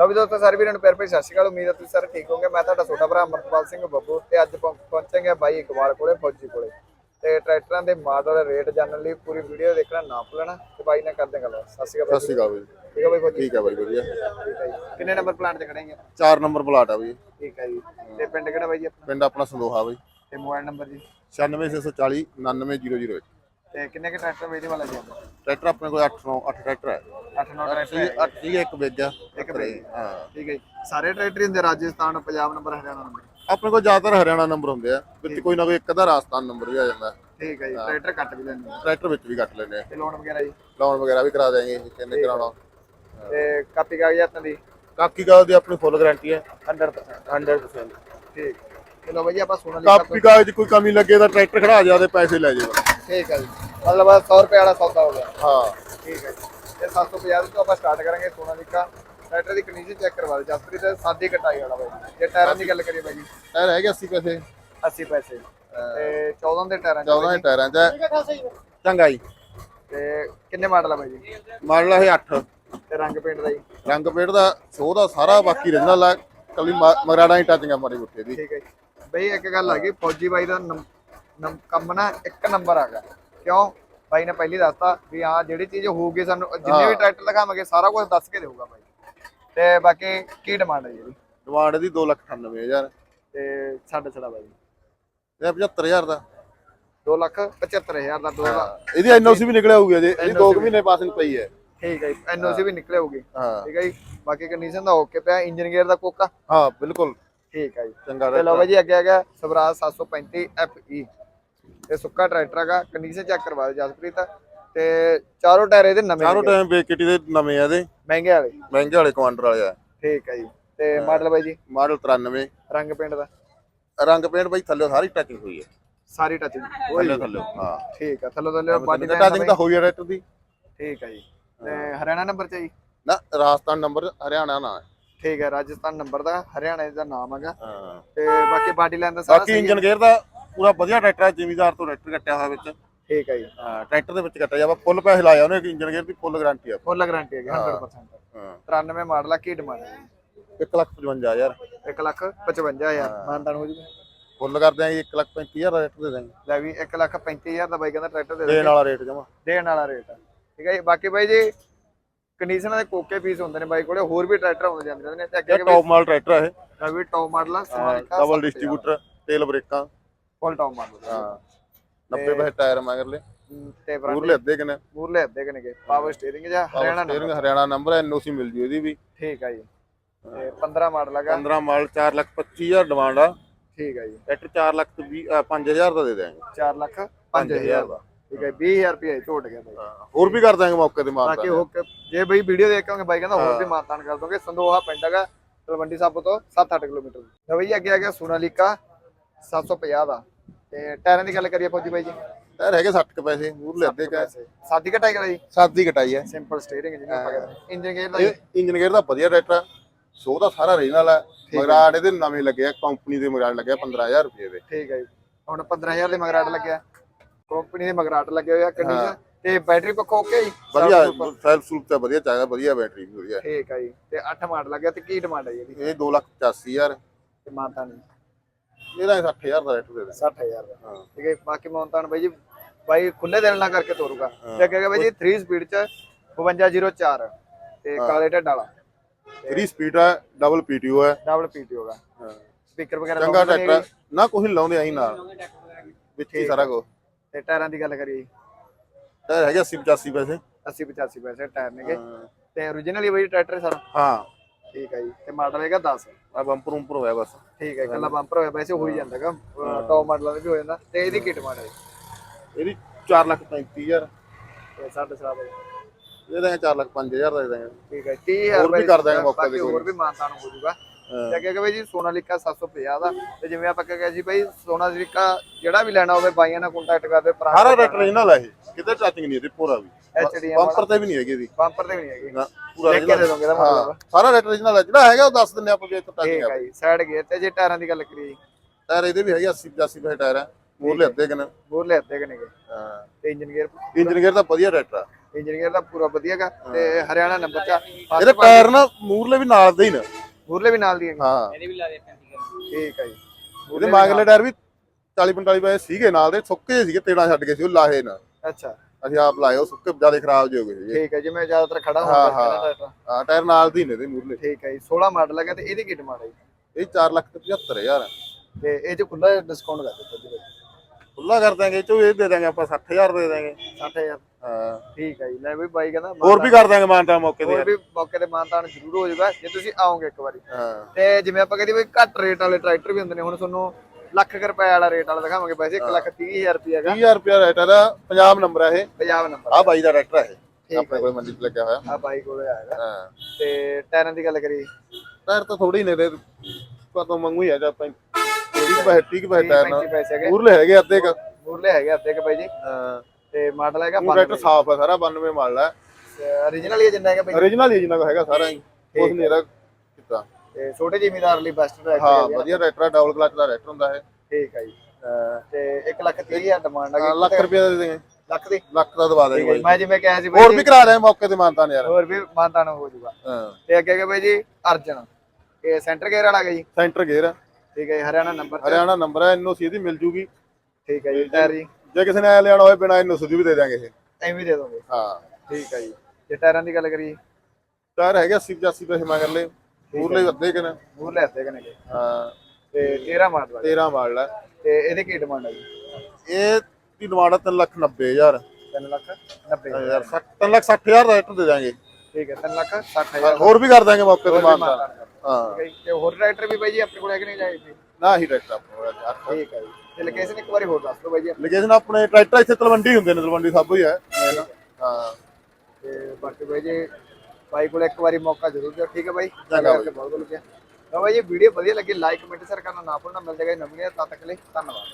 ਲਓ ਵੀ ਦੋਸਤੋ ਸਾਰੇ ਵੀਰਾਂ ਨੂੰ ਪਿਆਰ ਭਰੀ ਸਤਿ ਸ਼੍ਰੀ ਅਕਾਲ। ਉਮੀਦ ਹੈ ਤੁਸੀਂ ਸਾਰੇ ਠੀਕ ਹੋਵੋਗੇ। ਮੈਂ ਤੁਹਾਡਾ ਛੋਟਾ ਭਰਾ ਅਮਰਪਾਲ ਸਿੰਘ ਬੱਬੂ ਤੇ ਅੱਜ ਪਹੁੰ- ਪਹੁੰਚਾਂਗੇ ਬਾਈ ਇਕਬਾਲ ਕੋਲੇ ਫੌਜੀ ਕੋਲੇ। ਤੇ ਟਰੈਕਟਰਾਂ ਦੇ ਮਾਡਲ ਰੇਟ ਜਾਣਨ ਲਈ ਪੂਰੀ ਵੀਡੀਓ ਦੇਖਣਾ ਨਾ ਭੁੱਲਣਾ ਤੇ ਬਾਈ ਨਾਲ ਕਰਦੇ ਗੱਲ ਸਤਿ ਸ਼੍ਰੀ ਅਕਾਲ ਸਤਿ ਸ਼੍ਰੀ ਅਕਾਲ ਬਾਈ। ਠੀਕ ਹੈ ਬਾਈ ਫੌਜੀ? ਠੀਕ ਹੈ ਬਾਈ ਵਧੀਆ। ਕਿੰਨੇ ਨੰਬਰ ਪਲਾਂਟ ਤੇ ਖੜੇਗੇ 4 ਨੰਬਰ ਪਲਾਟ ਆ ਬਾਈ। ਠੀਕ ਹੈ ਜੀ। ਤੇ ਪਿੰਡ ਕਿਹੜਾ ਬਾਈ ਜੀ ਆਪਣਾ? ਪਿੰਡ ਆਪਣਾ ਸੰਦੋਹਾ ਬਾਈ। ਤੇ ਮੋਬਾਈਲ ਨੰਬਰ ਜੀ? 9640 99001 ਤੇ ਕਿੰਨੇ ਕੇ ਟਰੈਕਟਰ ਵੇਚਦੇ ਵਾਲਾ ਜੀ? ਆਪਾਂ ਟਰੈਕਟਰ ਆਪਣੇ ਕੋਲ 8 9 8 ਟਰੈਕਟਰ ਹੈ। 8 9 ਟਰੈਕਟਰ ਹੈ। 8 ਜੀ ਇੱਕ ਵੇਚਿਆ ਇੱਕ ਵੇਚ। ਹਾਂ। ਠੀਕ ਹੈ ਜੀ। ਸਾਰੇ ਟਰੈਕਟਰ ਹੀ ਹੁੰਦੇ ਰਾਜਸਥਾਨ ਪੰਜਾਬ ਨੰਬਰ ਹਰਿਆਣਾ ਨੰਬਰ? ਆਪਣੇ ਕੋਲ ਜ਼ਿਆਦਾਤਰ ਹਰਿਆਣਾ ਨੰਬਰ ਹੁੰਦੇ ਆ। ਵਿੱਚ ਕੋਈ ਨਾ ਕੋਈ ਇੱਕ ਅੱਧਾ ਰਾਜਸਥਾਨ ਨੰਬਰ ਵੀ ਆ ਜਾਂਦਾ। ਠੀਕ ਹੈ ਜੀ। ਟਰੈਕਟਰ ਕੱਟ ਵੀ ਲੈਂਦੇ ਆ। ਟਰੈਕਟਰ ਵਿੱਚ ਵੀ ਕੱਟ ਲੈਂਦੇ ਆ। ਤੇ ਲੋਨ ਵਗੈਰਾ ਜੀ? ਲੋਨ ਵਗੈਰਾ ਵੀ ਕਰਾ ਦੇਾਂਗੇ ਕਿੰਨੇ ਕਰਾਉਣਾ। ਤੇ ਕਾਪੀ ਕਾਗਜ਼ਾਤਾਂ ਦੀ? ਕਾਕੀ ਕਾਗਜ਼ ਦੀ ਆਪਣੀ ਫੁੱਲ ਗਾਰੰਟੀ ਹੈ। 100% 100% ਠੀਕ। ਚਲੋ ਬਈ ਆਪਾਂ ਸੋਨਾ ਲਿਖਾ ਕਾਪੀ ਕਾਗਜ਼ ਦੀ ਕੋਈ ਕਮੀ ਲੱਗੇ ਤਾਂ ਟਰੈਕਟਰ ਖੜਾ ਜਾ ਤੇ ਪੈਸੇ ਲੈ ਜਾਓ ਠੀਕ ਹੈ ਜੀ। ਮਤਲਬ 100 ਰੁਪਏ ਵਾਲਾ ਸੌਦਾ ਹੋ ਗਿਆ। ਹਾਂ। ਠੀਕ ਹੈ ਜੀ। ਤੇ 750 ਤੋਂ ਆਪਾਂ ਸਟਾਰਟ ਕਰਾਂਗੇ ਸੋਨਾ ਲਿਖਾ ਟਰੈਕਟਰ ਦੀ ਕੰਡੀਸ਼ਨ ਚੈੱਕ ਕਰਵਾ ਦਿਓ। ਜਸਪਰੀ ਤੇ ਸਾਦੀ ਕਟਾਈ ਵਾਲਾ ਬਾਈ ਜੇ। ਟਾਇਰਾਂ ਦੀ ਗੱਲ ਕਰੀਏ ਬਾਈ ਜੀ। ਟਾਇਰ ਹੈਗੇ 80 ਪੈਸੇ। 80 ਪੈਸੇ। ਤੇ 14 ਦੇ ਟਾਇਰਾਂ 'ਚ 14 ਦੇ ਟਾਇਰਾਂ 'ਚ ਹੈ। ਚੰਗਾ ਜੀ। ਤੇ ਕਿੰਨੇ ਮਾਡਲ ਆ ਬਾਈ ਜੀ? ਮਾਡਲ ਇਹ 8 ਤੇ ਰੰਗ ਪੇਂਟ ਦਾ ਜੀ। ਰੰਗ ਪੇੜ ਦਾ ਸ਼ੋਅ ਦਾ ਸਾਰਾ ਬਾਕੀ origignal ਆ ਕੱਲੀ ਮਗਰਾੜਾ ਹੀ ਟੱਚਿੰਗ ਆ ਮਾਰੀ ਗੁੱਟੇ ਦੀ ਠੀਕ ਹੈ ਜੀ। ਬਈ ਇੱਕ ਗੱਲ ਆ ਗਈ ਫੌਜੀ ਬਾਈ ਦਾ ਕੰਮ ਨਾ ਇੱਕ ਨੰਬਰ ਆ ਗਿਆ। ਕਿਉਂ? ਬਾਈ ਨੇ ਪਹਿਲੀ ਦੱਸਤਾ ਵੀ ਹਾਂ ਜਿਹੜੀ ਚੀਜ਼ ਹੋਊਗੀ ਸਾਨੂੰ ਜਿੰਨੇ ਵੀ ਟਰੈਕਟਰ ਦਿਖਾਵਾਂਗੇ ਸਾਰਾ ਕੁਝ ਦੱਸ ਕੇ ਦੇਊਗਾ ਬਾਈ। ਤੇ ਬਾਕੀ ਕੀ ਡਿਮਾਂਡ ਹੈ ਜੀ ਇਹਦੀ? ਡਿਮਾਂਡ ਦੀ 298000 ਤੇ ਛੱਡ ਛੜਾ ਬਾਈ। ਇਹ 75000 ਦਾ। 2 ਲੱਖ 75000 ਦਾ 2 ਲੱਖ। ਇਹਦੀ ਐਨਓਸੀ ਵੀ ਨਿਕਲਿਆ ਹੋਊਗੀ ਅਜੇ। ਇਹ 2 ਮਹੀਨੇ ਪਾਸਿੰਗ ਪਈ ਹੈ। ਠੀਕ ਹੈ ਜੀ ਐਨਓਸੀ ਵੀ ਨਿਕਲੇ ਹੋਊਗੀ। ਹਾਂ। ਠੀਕ ਹੈ ਜੀ ਬਾਕੀ ਕੰਡੀਸ਼ਨ ਦਾ ਓਕੇ ਪਿਆ ਇੰਜਨ ਗੇਅਰ ਦਾ ਕੋਕਾ। ਹਾਂ ਬਿਲਕੁਲ। ਠੀਕ ਹੈ ਜੀ। ਚੰਗਾ ਤੇ ਲਓ ਜੀ ਅੱਗੇ ਆ ਗਿਆ ਸਵਰਾਜ 735 FE ਇਹ ਸੁੱਕਾ ਟਰੈਕਟਰ ਹੈਗਾ ਕੰਡੀਸ਼ਨ ਚੈੱਕ ਕਰਵਾ ਦਿਓ ਜਸਪ੍ਰੀਤ। ਤੇ ਚਾਰੋਂ ਟਾਇਰ ਇਹਦੇ ਨਵੇਂ ਚਾਰੋਂ ਟਾਈਮ ਵੇਕਟੀ ਦੇ ਨਵੇਂ ਆ ਇਹਦੇ। ਮਹਿੰਗੇ ਵਾਲੇ। ਮਹਿੰਗੇ ਵਾਲੇ ਕਮਾਂਡਰ ਵਾਲੇ ਆ ਠੀਕ ਹੈ ਜੀ। ਤੇ ਮਾਡਲ ਬਾਈ ਜੀ? ਮਾਡਲ 93 ਰੰਗ ਪੇਂਟ ਦਾ? ਰੰਗ ਪੇਂਟ ਬਾਈ ਥੱਲੇ ਸਾਰੀ ਟੱਚਿੰਗ ਹੋਈ ਹੈ। ਸਾਰੀ ਟੱਚਿੰਗ ਥੱਲੇ ਥੱਲੇ ਹਾਂ। ਠੀਕ ਹੈ ਥੱਲੇ ਥੱਲੇ ਬਾਡੀ ਟੱਚਿੰਗ ਤਾਂ ਹੋਈ ਹੈ ਟਰੈਕਟਰ ਦੀ। ਠੀਕ ਹੈ ਜੀ। ਤੇ ਹਰਿਆਣਾ ਨੰਬਰ ਚ ਜੀ? ਨਾ ਰਾਜਸਥਾਨ ਨੰਬਰ ਹਰਿਆਣਾ ਨਾ। ਠੀਕ ਹੈ ਰਾਜਸਥਾਨ ਨੰਬਰ ਦਾ ਹਰਿਆਣਾ ਦਾ ਨਾਮ ਹੈਗਾ। ਤੇ ਬਾਕੀ ਬਾਡੀ ਲਾਈਨ ਦਾ ਸਾਰਾ ਬਾਕੀ। ਇੰਜਨ ਗੇਅਰ ਦਾ ਪੂਰਾ ਵਧੀਆ ਟਰੈਕਟਰ ਹੈ ਜ਼ਿਮੀਦਾਰ ਤੋਂ ਟਰੈਕਟਰ ਕੱਟਿਆ ਹੋਇਆ ਵਿੱਚ। ਠੀਕ ਹੈ ਜੀ। ਹਾਂ ਟਰੈਕਟਰ ਦੇ ਵਿੱਚ ਕੱਟਿਆ ਜਾਵਾ ਫੁੱਲ ਪੈਸੇ ਲਾਇਆ ਉਹਨੇ ਇੰਜਨ ਗੇਅਰ ਦੀ ਫੁੱਲ ਗਾਰੰਟੀ ਆ। ਫੁੱਲ ਗਾਰੰਟੀ ਹੈਗੀ 100% ਹਾਂ। 93 ਮਾਡਲ ਆ ਕੀ ਡਿਮਾਂਡ ਹੈ 155000 1 ਲੱਖ 55000 ਮਾਨਦਾਨ ਹੋ। ਜੂਗਾ। ਫੁੱਲ ਕਰਦੇ ਆਂ 1 ਲੱਖ 35000 ਦਾ ਟਰੈਕਟਰ ਦੇ ਦਾਂਗੇ ਲੈ ਵੀ 1 ਲੱਖ 35000 ਦਾ ਬਾਈ ਕਹਿੰਦਾ ਟਰੈਕਟਰ ਦੇ ਦੇਣ ਵਾਲਾ ਰੇਟ ਜਮਾ। ਦੇਣ ਵਾਲਾ ਰੇਟ ਠੀਕ ਹੈ ਜੀ ਬਾਕੀ ਬਾਈ ਜੀ ਕੰਡੀਸ਼ਨਾਂ ਦੇ ਕੋਕੇ ਪੀਸ ਹੁੰਦੇ ਨੇ ਬਾਈ ਕੋਲੇ ਹੋਰ ਵੀ ਟਰੈਕਟਰ ਆਉਂਦੇ ਜਾਂਦੇ ਨੇ। ਤੇ ਅੱਗੇ ਇਹ ਟੌਪ ਮਾਡਲ ਟਰੈਕਟਰ ਹੈ ਅੱਗੇ ਵੀ ਟੌਪ ਮਾਡਲ ਆ ਇਹ ਡਬਲ ਡਿਸਟ੍ਰੀਬਿਊਟਰ ਤੇਲ ਬ੍ਰੇਕਾਂ। ਫੁੱਲ ਟੌਪ ਮਾਡਲ ਹਾਂ। 90 ਪੈਸੇ ਟਾਇਰ ਮਗਰਲੇ ਤੇ ਮੂਰਲੇ ਅੱਧੇ ਕਿਨੇ ਮੂਰਲੇ ਅੱਧੇ ਕਨੇਗੇ ਪਾਵਰ ਸਟੀਅਰਿੰਗ ਜਾਂ Haryana. Steering Haryana number NOC ਮਿਲ ਜੂ ਇਹਦੀ ਵੀ। ਠੀਕ ਹੈ ਜੀ। ਤੇ 15 ਮਾਡਲ ਹੈਗਾ। 15 ਮਾਡਲ 4 ਲੱਖ 25000 ਡਿਮਾਂਡ ਆ। ਠੀਕ ਹੈ ਜੀ। ਟਰੈਕਟਰ 4 ਲੱਖ ਤੇ 20 ਅ, 5000 ਦਾ ਦੇ ਦਾਂਗੇ 4 ਲੱਖ 5000 ਦਾ। ਠੀਕ ਹੈ 20000 ਰੁਪਏ ਝੋਟ ਗਿਆ ਬਾਈ। ਹਾਂ, ਹੋਰ ਵੀ ਕਰ ਦਾਂਗੇ ਮੌਕੇ ਤੇ ਮਾਰ ਬਾਕੀ ਹੋ ਕੇ ਜੇ ਬਈ ਵੀਡੀਓ ਦੇਖ ਕੇ ਆਉਂਗੇ ਬਾਈ ਕਹਿੰਦਾ ਹੋਰ ਵੀ ਮਾਨਤਾਨ ਕਰ ਦੋਗੇ। ਸੰਦੋਹਾ ਪਿੰਡ ਹੈਗਾ ਤਲਵੰਡੀ ਸਾਬੋ ਤੋਂ 7-8 ਕਿਲੋਮੀਟਰ ਤੇ ਬਈ ਅੱਗੇ ਆ ਗਿਆ ਸੋਨਾਲੀਕਾ 750 ਦਾ। ਤੇ ਟਾਇਰਾਂ ਦੀ ਗੱਲ ਕਰੀਏ ਫੌਜੀ ਬਾਈ ਜੀ। ਟਾਇਰ ਹੈਗੇ 60 ਕੁ ਪੈਸੇ ਮੂਰਲੇ ਅੱਧੇ ਕਾ ਸਾਦੀ ਕਟਾਈ ਕਰਾ ਜੀ। ਸਾਦੀ ਕਟਾਈ ਹੈ। ਸਿੰਪਲ ਸਟੀਅਰਿੰਗ ਜਿਹਨੂੰ ਆਪਾਂ ਕਹਿੰਦੇ ਇੰਜਨ ਗੇਅਰ ਦਾ ਇੰਜਨ ਗੇਅਰ ਦਾ ਵਧੀਆ ਟਰੈਕਟਰ ਸ਼ੋ ਦਾ ਸਾਰਾ ਰੀਜਨਲ ਹੈ। ਮਗਰਾੜ ਇਹਦੇ ਨਵੇਂ ਲੱਗਿਆ ਕੰਪਨੀ ਦੇ ਮਗਰਾੜ ਲੱਗਿਆ 15000 ਰੁਪਏ ਦੇ। ਠੀਕ ਹੈ ਜੀ। ਹੁਣ 15000 ਦੇ ਮਗਰਾਟ ਲੱਗਿਆ। ਕੰਪਨੀ ਦੇ ਮਗਰਾਟ ਲੱਗੇ ਹੋਏ ਆ ਕੰਡੀਸ਼ਨ ਤੇ ਬੈਟਰੀ ਪੱਖੋਂ ਓਕੇ ਜੀ। ਵਧੀਆ ਸੈਲਫ ਸੂਪ ਤਾਂ ਵਧੀਆ ਚਾਹੀਦਾ। ਵਧੀਆ ਬੈਟਰੀ ਵੀ ਵਧੀਆ। ਠੀਕ ਹੈ ਜੀ। ਤੇ 8 ਮਾਡਲ ਲੱਗਿਆ ਤੇ ਕੀ ਡਿਮਾਂਡ ਹੈ ਜੀ ਇਹਦੀ? ਇਹ 285000 ਤੇ ਮਾਨਤਾਨ ਇਹਦਾ 60000 ਦਾ ਰੇਟ ਦੇ ਦੇ। 60000 ਦਾ। ਹਾਂ। ਠੀਕ ਹੈ ਬਾਕੀ ਮਾਨਤਾਨ ਬਾਈ ਜੀ ਬਾਈ ਖੁੱਲੇ ਦਿਲ ਨਾਲ ਕਰਕੇ ਤੋਰੂਗਾ। ਤੇ ਅੱਗੇ ਬਾਈ ਜੀ 3 ਸਪੀਡ ਚ 5204 ਤੇ ਕਾਲੇ ਢੱਡ ਵਾਲਾ। 3 ਸਪੀਡ ਹੈ ਡਬਲ ਪੀਟੀਓ ਹੈ ਡਬਲ ਪੀਟੀ ਹੋਗਾ ਹਾਂ। ਸਪੀਕਰ ਵਗੈਰਾ ਚੰਗਾ ਲਾਉਂਦੇ ਨੇ ਟਰੈਕਟਰ ਹੈ। ਨਾ ਕੋਈ ਲਾਉਂਦੇ ਆਹੀਂ ਨਾਲ। ਵਿੱਚ ਹੀ ਸਾਰਾ ਕੁਝ ਤੇ ਟਾਇਰਾਂ ਦੀ ਗੱਲ ਕਰੀਏ। ਟਾਇਰ ਹੈਗੇ 80 85 ਪੈਸੇ। 80 85 ਪੈਸੇ ਟਾਇਰ ਨੇਗੇ। ਤੇ origignal ਹੀ ਬਾਈ ਟਰੈਕਟਰ ਸਾਰਾ। ਹਾਂ। ਠੀਕ ਹੈ ਜੀ। ਤੇ ਮਾਡਲ ਹੈਗਾ 10 ਆ ਬੰਪਰ ਉੱਪਰ ਹੋਇਆ ਬਸ। ਠੀਕ ਹੈ ਕੱਲਾ ਬੰਪਰ ਹੋਇਆ ਵੈਸੇ ਹੋ ਹੀ ਜਾਂਦਾਗਾ ਟੌਪ ਮਾਡਲਾਂ ਦੇ ਵੀ ਹੋ ਜਾਂਦਾ। ਤੇ ਇਹਦੀ ਕੀ ਡਿਮਾਂਡ ਹੈ ਜੀ? ਇਹਦੀ 4 ਲੱਖ 35000 ਤੇ ਸਾਡੇ ਸਰਾਬ ਹੈ ਇਹ ਦਾਂਗੇ 4 ਲੱਖ 5000 ਦਾ ਦੇ ਦਾਂਗੇ ਠੀਕ ਹੈ 30000 ਹੋਰ ਵੀ ਕਰ ਦਾਂਗੇ ਮੌਕੇ ਕੋਈ। ਹੋਰ ਵੀ ਮਾਨਤਾਨ ਹੋ ਜਾਊਗਾ। ਹਾਂ। ਤੇ ਅੱਗੇ ਕਿ ਬਾਈ ਜੀ ਸੋਨਾਲੀਕਾ 750 ਦਾ ਤੇ ਜਿਵੇਂ ਆਪਾਂ ਕਹਿਆ ਸੀ ਬਾਈ ਸੋਨਾਲੀਕਾ ਜਿਹੜਾ ਵੀ ਲੈਣਾ ਹੋਵੇ ਬਾਈਆਂ ਨਾਲ ਕੰਟੈਕਟ ਕਰਦੇ ਸਾਰਾ ਟਰੈਕਟਰ ਇਹਨਾਂ ਦਾ ਇਹ। ਕਿਤੇ ਟੱਚਿੰਗ ਨਹੀਂ ਇਹਦੀ ਪੂਰਾ ਵੀ। ਬੰਪਰ ਤੇ ਵੀ ਨਹੀਂ ਹੈਗੀ ਇਹਦੀ। ਬੰਪਰ ਤੇ ਵੀ ਨਹੀਂ ਹੈਗੀ। ਨਾ ਪੂਰਾ ਲਿਖ ਕੇ ਦੇ ਦੋਗੇ ਹਾਂ ਮਤਲਬ। ਸਾਰਾ ਟਰੈਕਟਰ ਇਹਨਾਂ ਦਾ ਜਿਹੜਾ ਹੈਗਾ ਉਹ ਦੱਸ ਦਿੰਨੇ ਆਪਾਂ ਵੀ ਇੱਕ ਠੀਕ ਹੈ ਜੀ ਸਾਈਡ ਗੇਅਰ ਤੇ ਜੇ ਟਾਇਰਾਂ ਦੀ ਗੱਲ ਕਰੀਏ ਟਾਇਰ ਇਹਦੇ ਵੀ ਹੈਗੇ 80 85 ਪੈਸੇ ਟਾਇਰ ਹੈ ਮੂਰਲੇ ਅੱਧੇ ਕਿਨੇ ਬੋਲੇ ਅੱਧੇ ਕਨੇਗੇ ਹਾਂ। ਤੇ ਇੰਜਨ ਗੇਅਰ ਇੰਜਨ ਗੇਅਰ ਦਾ ਵਧੀਆ ਟਰੈਕਟਰ ਆ। ਇੰਜੀਨੀਅਰ ਦਾ ਪੂਰਾ ਵਧੀਆਗਾ ਤੇ ਹਰਿਆਣਾ ਨੰਬਰ ਚ ਇਹਦੇ ਟਾਇਰ ਨਾ ਮੂਰਲੇ ਵੀ ਨਾਲ ਦੇ ਹੀ ਨੇ। ਮੂਰਲੇ ਵੀ ਨਾਲ ਦੀ ਹੈਗੀ। ਹਾਂ। ਇਹਦੇ ਵੀ ਲਾ ਦੇ 35 ਕਰ ਠੀਕ ਹੈ ਜੀ। ਇਹਦੇ ਮਾਗਲੇ ਟਾਇਰ ਵੀ 40 45 ਪਏ ਸੀਗੇ ਨਾਲ ਦੇ ਸੁੱਕੇ ਜਿਹੇ ਸੀਗੇ ਤੇੜਾ ਛੱਡ ਕੇ ਸੀ ਉਹ ਲਾਹੇ ਨਾ ਅੱਛਾ। ਅਸੀਂ ਆਪ ਲਾਏ ਉਹ ਸੁੱਕੇ ਜ਼ਿਆਦਾ ਖਰਾਬ ਹੋ ਗਏ ਠੀਕ ਹੈ ਜਿਵੇਂ ਜ਼ਿਆਦਾਤਰ ਖੜਾ ਹਾਂ, ਹੁੰਦਾ ਹਾਂ। ਹਾਂ ਟਾਇਰ ਨਾਲ ਦੇ ਹੀ ਨੇ ਇਹਦੇ ਮੂਰਲੇ ਠੀਕ ਹੈ ਜੀ 16 ਮਾਡਲ ਹੈਗਾ ਤੇ ਇਹਦੀ ਕੀ ਡਿਮਾਂਡ ਹੈ ਜੀ ਇਹ 4 ਲੱਖ ਤੇ 75000 ਤੇ ਇਹ ਚ ਖੁੱਲਾ ਡਿਸਕਾਊਂਟ ਕਰ ਦਿੱਤਾ ਜੀ। ਖੁੱਲਾ ਕਰ ਦਾਂਗੇ ਚੋ ਇਹ ਦੇ ਦਾਂਗੇ ਆਪਾਂ 60000 ਦੇ ਦਾਂਗੇ 60000 ਹਾਂ। ਠੀਕ ਹੈ ਜੀ ਲੈ ਵੀ ਬਾਈ ਕਹਿੰਦਾ ਹੋਰ ਵੀ ਕਰ ਦਾਂਗੇ ਮਾਨਤਾ ਮੌਕੇ ਤੇ ਹੋਰ ਵੀ ਮੌਕੇ ਤੇ ਮਾਨਤਾਨ ਜ਼ਰੂਰ ਹੋ ਜਾਊਗਾ ਜੇ ਤੁਸੀਂ ਆਓਗੇ ਇੱਕ ਵਾਰੀ। ਹਾਂ। ਤੇ ਜਿਵੇਂ ਆਪਾਂ ਕਹਿੰਦੇ ਵੀ ਘੱਟ ਰੇਟ ਵਾਲੇ ਟਰੈਕਟਰ ਵੀ ਹੁੰਦੇ ਨੇ ਹੁਣ ਤੁਹਾਨੂੰ ਲੱਖ ਕੁ ਰੁਪਏ ਵਾਲਾ ਰੇਟ ਵਾਲਾ ਦਿਖਾਵਾਂਗੇ ਵੈਸੇ 1 ਲੱਖ 30000 ਰੁਪਏ ਹੈਗਾ। 30000 ਰੁਪਿਆ ਰੇਟ ਦਾ ਪੰਜਾਬ ਨੰਬਰ ਹੈ ਇਹ। ਪੰਜਾਬ ਨੰਬਰ ਆ ਬਾਈ ਦਾ ਟਰੈਕਟਰ ਹੈ ਠੀਕ ਇਹ ਆਪਣੇ ਕੋਲ ਮੰਡੀ 'ਚ ਲੱਗਿਆ ਹੋਇਆ। ਆ ਬਾਈ ਕੋਲੇ ਆਏਗਾ ਹਾਂ। ਤੇ ਟਾਇਰਾਂ ਦੀ ਗੱਲ ਕਰੀ ਟਾਇਰ ਤਾਂ ਥੋੜੀ ਨੇ ਦੇ ਕਦੋਂ ਮੰਗੂ ਹੀ ਆ ਜਾਂ 30 ਪੈਸੇ 30 ਪੈਸੇ ਟਾਇਰ 35 ਨਾਲ। ਪੈਸੇ ਹੈਗੇ। ਮੂਰਲੇ ਹੈਗੇ ਅੱਧੇ ਕ। ਮੂਰਲੇ ਹੈਗੇ ਅੱਧੇ ਕਿ ਬਾਈ ਜੀ। ਹਾਂ। ਤੇ ਮਾਡਲ ਹੈਗਾ ਟਰੈਕਟਰ ਸਾਫ਼ ਹੈ ਸਾਰਾ 92 ਮਾਡਲ ਹੈ origignal ਹੀ ਜਿੰਨਾ ਹੈਗਾ ਬਾਈ origignal ਹੀ ਜਿੰਨਾ ਹੈਗਾ ਸਾਰਾ। ਹੀ ਨਹੀਂ ਇਹਦਾ ਕੀਤਾ। ਤੇ ਛੋਟੇ ਜ਼ਿਮੀਦਾਰ ਲਈ ਬੈਸਟ ਟਰੈਕਟਰ ਹਾਂ ਵਧੀਆ ਟਰੈਕਟਰ ਡਬਲ ਕਲਚ ਦਾ ਟਰੈਕਟਰ ਹੁੰਦਾ ਹੈ ਠੀਕ ਹੈ ਜੀ। ਤੇ 1 ਲੱਖ 30000 ਡਿਮਾਂਡ ਹੈਗੀ ਲੱਖ ਰੁਪਏ ਦੇ ਦੇਂਗੇ ਲੱਖ ਦੀ? ਲੱਖ ਦਾ ਦਵਾ ਹੈ ਜੀ, ਮੈਂ ਜਿਵੇਂ ਕਿਹਾ ਸੀ ਬਾਈ ਹੋਰ ਵੀ ਕਰਾ ਰਹੇ ਮੌਕੇ ਤੇ ਮਾਨਤਾ ਨੇ ਯਾਰ। ਹੋਰ ਵੀ ਮਾਨਤਾਨ ਹੋ ਜਾਊਗਾ ਹਾਂ। ਤੇ ਅੱਗੇ ਅੱਗੇ ਬਾਈ ਜੀ ਅਰਜਨ। ਇਹ ਸੈਂਟਰ ਗੇਅਰ ਵਾਲਾ ਜੀ। ਸੈਂਟਰ ਗੇਅਰ ਠੀਕ ਹੈ ਹਰਿਆਣਾ ਨੰਬਰ ਹਰਿਆਣਾ ਨੰਬਰ ਹੈ ਇਹਨੂੰ ਇਹਦੀ ਮਿਲ ਜੂਗੀ। ਠੀਕ ਹੈ ਜੀ ਟਾਇਰ ਜੀ। ਜੇ ਕਿਸੇ ਨੇ ਐ ਲੈਣਾ ਹੋਵੇ ਬਿਨਾ ਇਹਨੂੰ ਸੁਧੀ ਵੀ ਦੇ ਦਾਂਗੇ ਇਹ। ਐਵੇਂ ਹੀ ਦੇ ਦੋਗੇ। ਹਾਂ। ਠੀਕ ਹੈ ਜੀ। ਜੇ ਟਾਇਰਾਂ ਦੀ ਗੱਲ ਕਰੀਏ। ਟਾਇਰ ਹੈਗੇ 80 85 ਪੈਸੇ ਮਗਰਲੇ ਮੂਰਲੇ ਅੱਧੇ ਕਿਨੇ? ਮੂਰ ਲੈ ਹੱਤੇ ਕਨੇ ਹਾਂ। ਤੇ 13 ਮਾਡਲ ਵਾਲੇ। 13 ਮਾਡਲ ਹੈ ਤੇ ਇਹਦੇ ਕੀ ਡਿਮਾਂਡ ਹੈ ਜੀ? ਇਹ ਦੀ ਡਿਮਾਂਡ 3 ਲੱਖ 90 ਹਜ਼ਾਰ। 3 ਲੱਖ 90 ਯਾਰ 3 ਲੱਖ 60 ਹਜ਼ਾਰ ਦਾ ਰੇਟ ਦੇ ਦਾਂਗੇ ਠੀਕ ਹੈ 3 ਲੱਖ 60000 ਹੋਰ ਵੀ ਕਰ ਦਾਂਗੇ ਮੌਕੇ ਤੇ ਮਾਨਤਾ ਹਾਂ। ਠੀਕ ਹੈ ਜੀ, ਤੇ ਹੋਰ ਟਰੈਕਟਰ ਵੀ ਬਾਈ ਜੀ ਆਪਣੇ ਕੋਲ ਹੈਗੇ ਨਹੀਂ ਜਾਏ ਜੀ ਨਾ ਹੀ ਟਰੈਕਟਰ ਆਪਣਾ ਠੀਕ ਹੈ ਜੀ। ਤੇ ਲੋਕੇਸ਼ਨ ਇੱਕ ਵਾਰੀ ਹੋਰ ਦੱਸ ਦਿਓ ਬਾਈ ਜੀ। ਲੋਕੇਸ਼ਨ ਆਪਣੇ ਟਰੈਕਟਰ ਇੱਥੇ ਤਲਵੰਡੀ ਹੁੰਦੇ ਨੇ ਤਲਵੰਡੀ ਸਭ ਹੀ ਹੈ। ਹਾਂ। ਤੇ ਬਾਕੀ ਬਾਈ ਜੀ ਬਾਈ ਕੋਲ ਇੱਕ ਵਾਰੀ ਮੌਕਾ ਜ਼ਰੂਰ ਦਿਓ। ਠੀਕ ਹੈ ਬਾਈ? ਬਹੁਤ ਬਹੁਤ ਲੱਗਿਆ ਤਾਂ ਬਾਈ ਜੀ ਵੀਡੀਓ ਵਧੀਆ ਲੱਗੀ ਲਾਈਕ ਕਮੈਂਟ ਸ਼ੇਅਰ ਕਰਨਾ ਨਾ ਭੁੱਲਣਾ। ਮਿਲ ਜਾਏਗਾ ਨਵੀਂ ਤਦ ਤੱਕ ਲਈ ਧੰਨਵਾਦ।